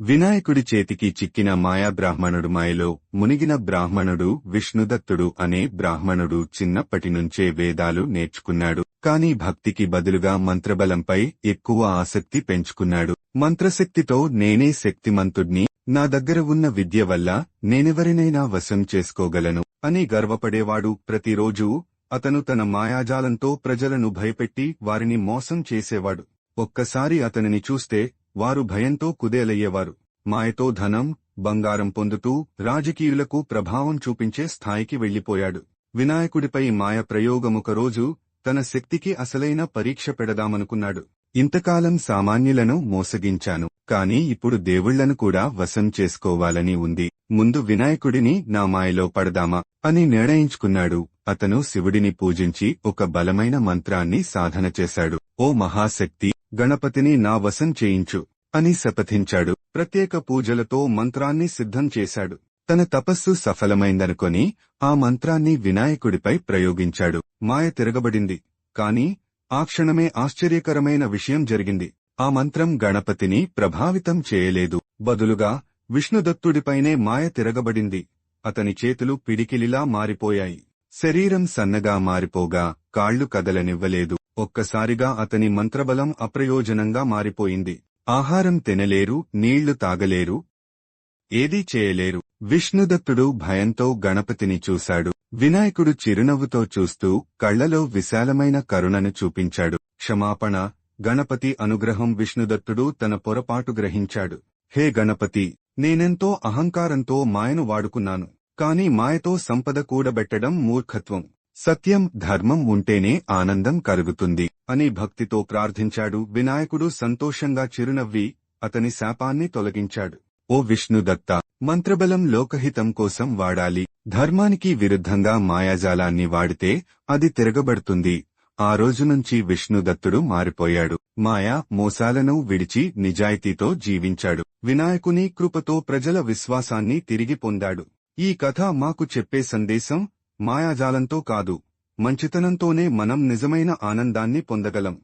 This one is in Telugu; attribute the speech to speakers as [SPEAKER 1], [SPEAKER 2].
[SPEAKER 1] వినాయకుడి చేతికి చిక్కిన మాయా బ్రాహ్మణుడు మాయలో మునిగిన బ్రాహ్మణుడు విష్ణుదత్తుడు అనే బ్రాహ్మణుడు చిన్నప్పటినుంచే వేదాలు నేర్చుకున్నాడు. కాని భక్తికి బదులుగా మంత్రబలంపై ఎక్కువ ఆసక్తి పెంచుకున్నాడు. మంత్రశక్తితో నేనే శక్తిమంతుడ్ని నా దగ్గర ఉన్న విద్య వల్ల నేనెవరినైనా వశం చేసుకోగలను అని గర్వపడేవాడు. ప్రతిరోజూ అతను తన మాయాజాలంతో ప్రజలను భయపెట్టి వారిని మోసం చేసేవాడు. ఒక్కసారి అతనిని చూస్తే వారు భయంతో కుదేలయ్యేవారు. మాయతో ధనం బంగారం పొందుతూ రాజకీయులకు ప్రభావం చూపించే స్థాయికి వెళ్ళిపోయాడు వినాయకుడిపై మాయ ప్రయోగమొక రోజు తన శక్తికి అసలైన పరీక్ష పెడదామనుకున్నాడు. ఇంతకాలం సామాన్యులను మోసగించాను కాని ఇప్పుడు దేవుళ్ళను కూడా వశం చేసుకోవాలని ఉంది. ముందు వినాయకుడిని నా మాయలో పడదామా అని నిర్ణయించుకున్నాడు. అతను శివుడిని పూజించి ఒక బలమైన మంత్రాన్ని సాధన చేశాడు. ఓ మహాశక్తి గణపతిని నా వశం చేయించు అని శపథించాడు. ప్రత్యేక పూజలతో మంత్రాన్ని సిద్ధం చేశాడు. తన తపస్సు సఫలమైందనుకొని ఆ మంత్రాన్ని వినాయకుడిపై ప్రయోగించాడు. మాయ తిరగబడింది. కాని ఆ క్షణమే ఆశ్చర్యకరమైన విషయం జరిగింది. ఆ మంత్రం గణపతిని ప్రభావితం చేయలేదు. బదులుగా విష్ణుదత్తుడిపైనే మాయ తిరగబడింది. అతని చేతులు పిడికిలిలా మారిపోయాయి. శరీరం సన్నగా మారిపోగా కాళ్ళు కదలనివ్వలేదు. ఒక్కసారిగా అతని మంత్రబలం అప్రయోజనంగా మారిపోయింది. ఆహారం తినలేరు నీళ్ళు తాగలేరు ఏదీ చేయలేరు. విష్ణుదత్తుడు భయంతో గణపతిని చూశాడు. వినాయకుడు చిరునవ్వుతో చూస్తూ కళ్ళలో విశాలమైన కరుణను చూపించాడు. క్షమాపణ గణపతి అనుగ్రహం విష్ణుదత్తుడు తన పొరపాటు గ్రహించాడు. హే గణపతి నేనెంతో అహంకారంతో మాయను వాడుకున్నాను కాని మాయతో సంపద కూడబెట్టడం మూర్ఖత్వం. సత్యం ధర్మం ఉంటేనే ఆనందం కలుగుతుంది అని భక్తితో ప్రార్థించాడు. వినాయకుడు సంతోషంగా చిరునవ్వి అతని శాపాన్ని తొలగించాడు. ఓ విష్ణుదత్త మంత్రబలం లోకహితం కోసం వాడాలి. ధర్మానికి విరుద్ధంగా మాయాజాలాన్ని వాడితే అది తిరగబడుతుంది. ఆ రోజు నుంచి విష్ణుదత్తుడు మారిపోయాడు. మాయా మోసాలను విడిచి నిజాయితీతో జీవించాడు. వినాయకుని కృపతో ప్రజల విశ్వాసాన్ని తిరిగి పొందాడు. ఈ కథ మాకు చెప్పే సందేశం మాయాజాలంతో కాదు మంచితనంతోనే మనం నిజమైన ఆనందాన్ని పొందగలం.